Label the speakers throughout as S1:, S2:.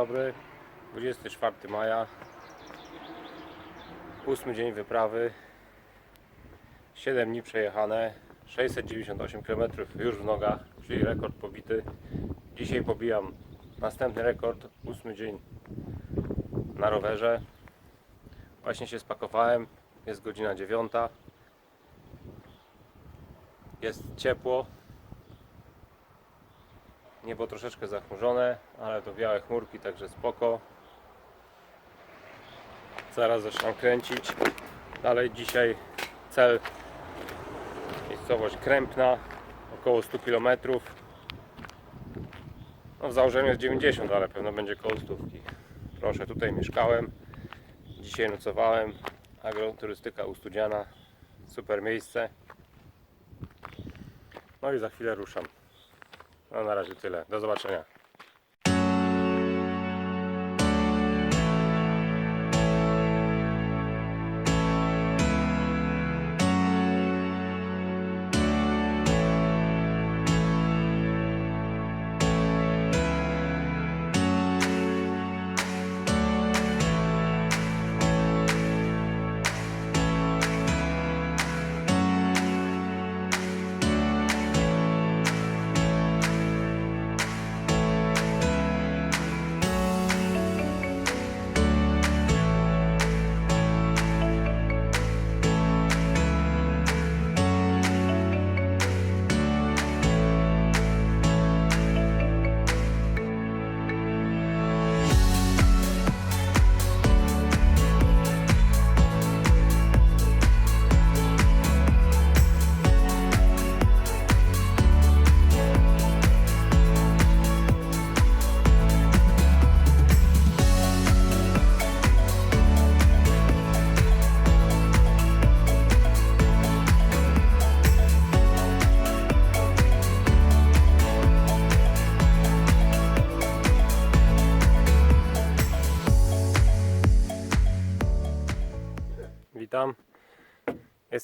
S1: dobry. 24 maja. Ósmy dzień wyprawy. 7 dni przejechane. 698 km już w nogach, czyli rekord pobity. Dzisiaj pobijam następny rekord. Ósmy dzień na rowerze. Właśnie się spakowałem. Jest godzina 9. Jest ciepło. Niebo troszeczkę zachmurzone, ale to białe chmurki, także spoko. Zaraz zaczynam kręcić. Dalej dzisiaj cel miejscowość Krępna, około 100 km. No w założeniu jest 90, ale pewno będzie koło stówki. Proszę, tutaj mieszkałem. Dzisiaj nocowałem. Agroturystyka Ustudziana. Super miejsce. No i za chwilę ruszam. No na razie tyle. Do zobaczenia.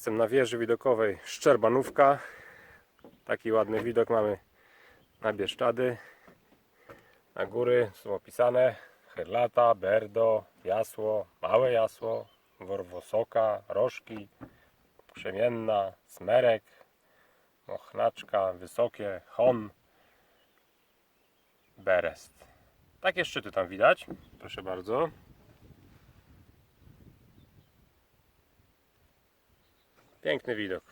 S1: Jestem na wieży widokowej Szczerbanówka. Taki ładny widok mamy na Bieszczady. Na góry są opisane Herlata, Berdo, Jasło, Małe Jasło, Worwosoka, Rożki, Krzemienna, Smerek, Mochnaczka, Wysokie, Hon, Berest. Takie szczyty tam widać. Proszę bardzo. Piękny widok.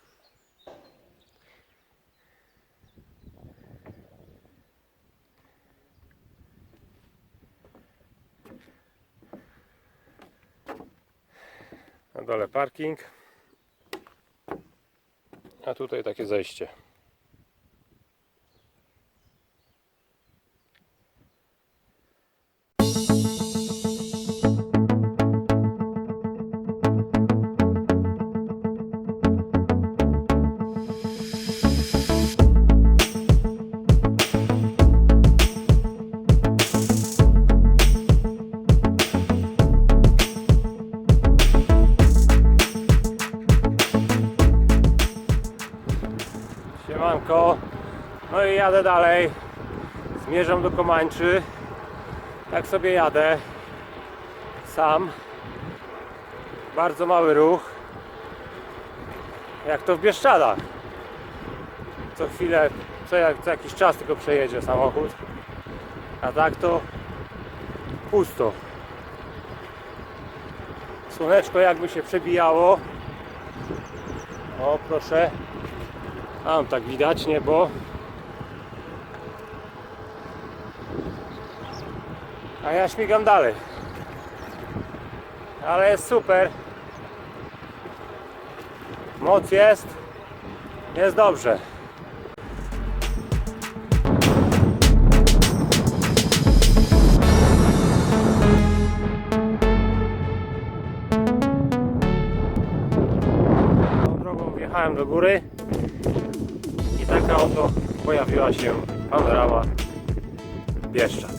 S1: Na dole parking. A tutaj takie zejście. I jadę dalej. Zmierzam do Komańczy. Tak sobie jadę. Sam. Bardzo mały ruch. Jak to w Bieszczadach. Co chwilę, co, jak, co jakiś czas tylko przejedzie samochód. A tak to pusto. Słoneczko jakby się przebijało. O proszę. Tam tak widać niebo. A ja śmigam dalej. Ale jest super. Moc jest. Jest dobrze. Tą drogą wjechałem do góry. I taka oto pojawiła się panorama Bieszczad.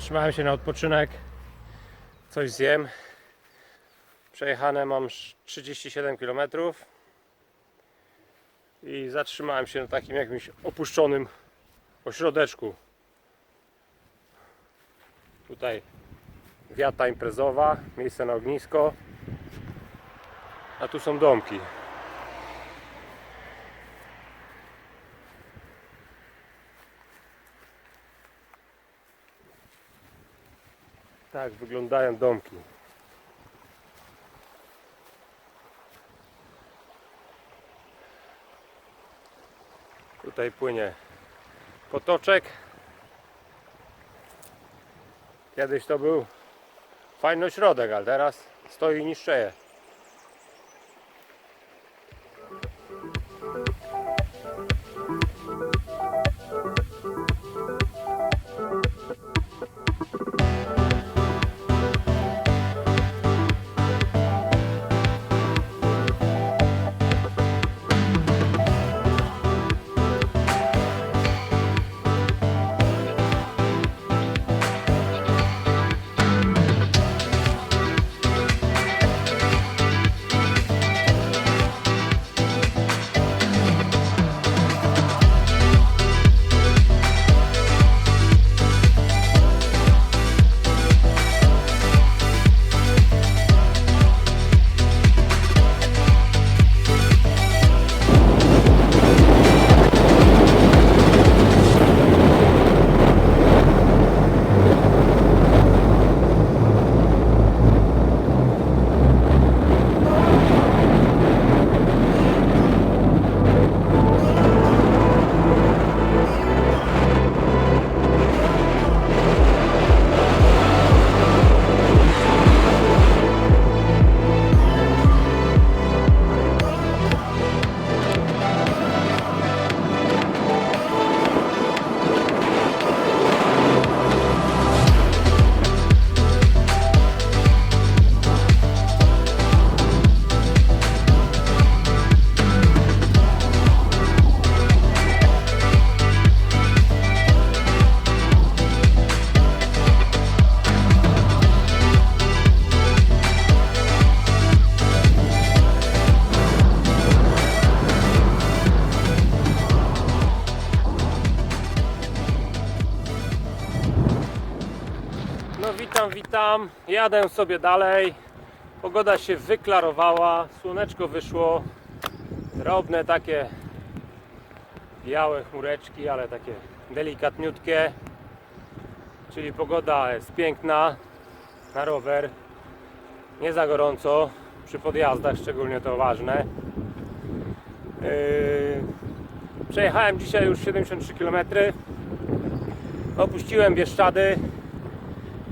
S1: Zatrzymałem się na odpoczynek. Coś zjem. Przejechane mam sz- 37 km. I zatrzymałem się na takim jakimś opuszczonym ośrodeczku. Tutaj wiata imprezowa, miejsce na ognisko. A tu są domki. Tak wyglądają domki. Tutaj płynie potoczek. Kiedyś to był fajny ośrodek, ale teraz stoi niszczeje. Witam. Jadę sobie dalej. Pogoda się wyklarowała, słoneczko wyszło. Drobne takie białe chmureczki, ale takie delikatniutkie. Czyli pogoda jest piękna na rower. Nie za gorąco przy podjazdach, szczególnie to ważne. Yy, Przejechałem dzisiaj już 73 km. Opuściłem Bieszczady.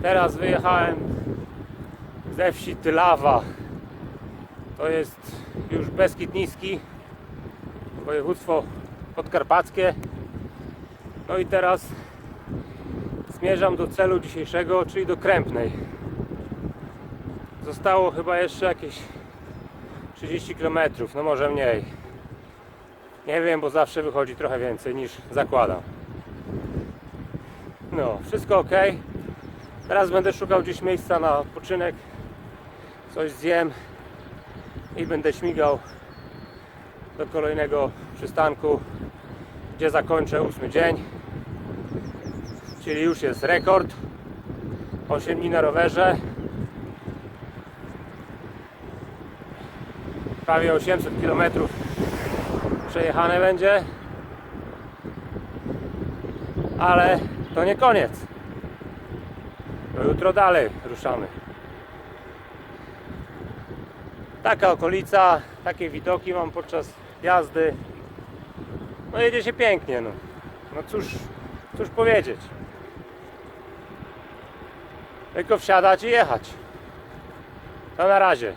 S1: Teraz wyjechałem ze wsi Tylawa. To jest już Beskid Niski, województwo podkarpackie. No i teraz zmierzam do celu dzisiejszego, czyli do Krępnej. Zostało chyba jeszcze jakieś 30 km, no może mniej. Nie wiem, bo zawsze wychodzi trochę więcej niż zakładam. No, wszystko ok. Teraz będę szukał gdzieś miejsca na odpoczynek. Coś zjem i będę śmigał do kolejnego przystanku, gdzie zakończę ósmy dzień. Czyli już jest rekord. 8 dni na rowerze. Prawie 800 km przejechane będzie. Ale to nie koniec. To jutro dalej ruszamy. Taka okolica, takie widoki mam podczas jazdy. No jedzie się pięknie, no. No cóż, cóż powiedzieć. Tylko wsiadać i jechać. To na razie.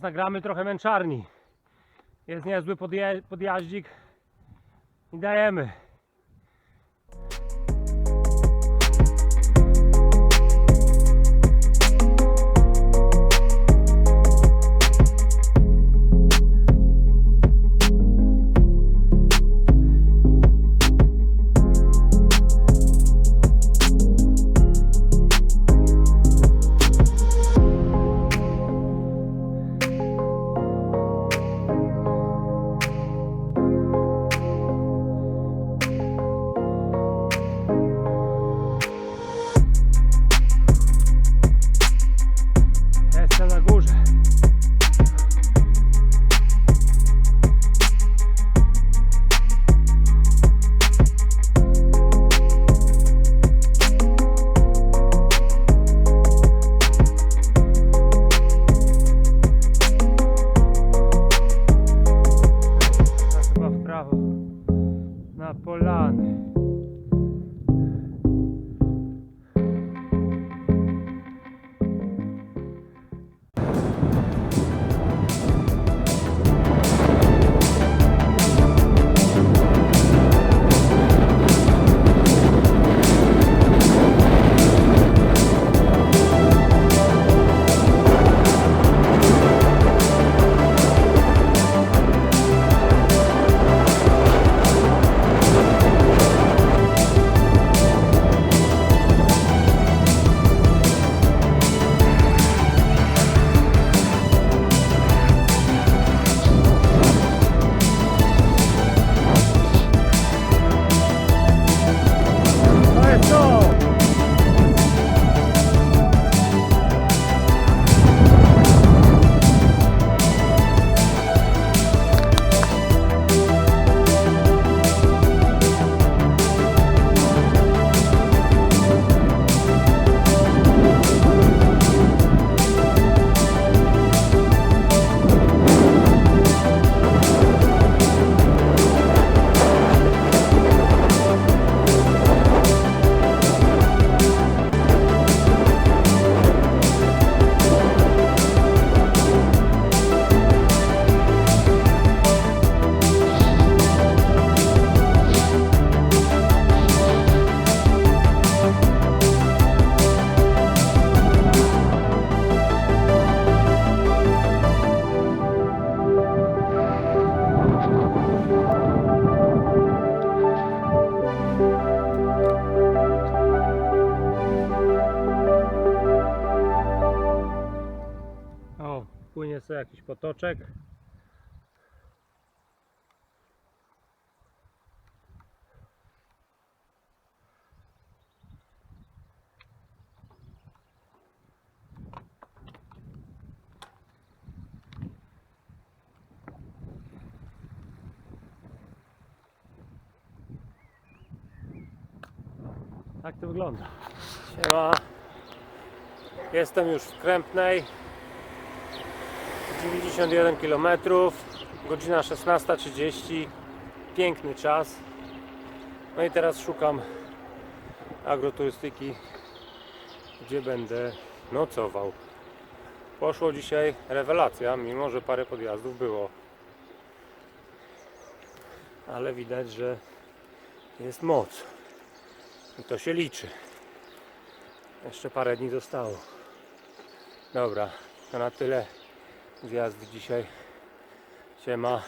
S1: Teraz nagramy trochę męczarni. Jest niezły podje- podjaździk i dajemy. Potoczek. Tak to wygląda. Siema. Jestem już w Krępnej. 91 km, godzina 16.30, piękny czas. No i teraz szukam agroturystyki, gdzie będę nocował. Poszło dzisiaj rewelacja, mimo że parę podjazdów było. Ale widać, że jest moc. I to się liczy. Jeszcze parę dni zostało. Dobra, to na tyle zjazd dzisiaj. Siema.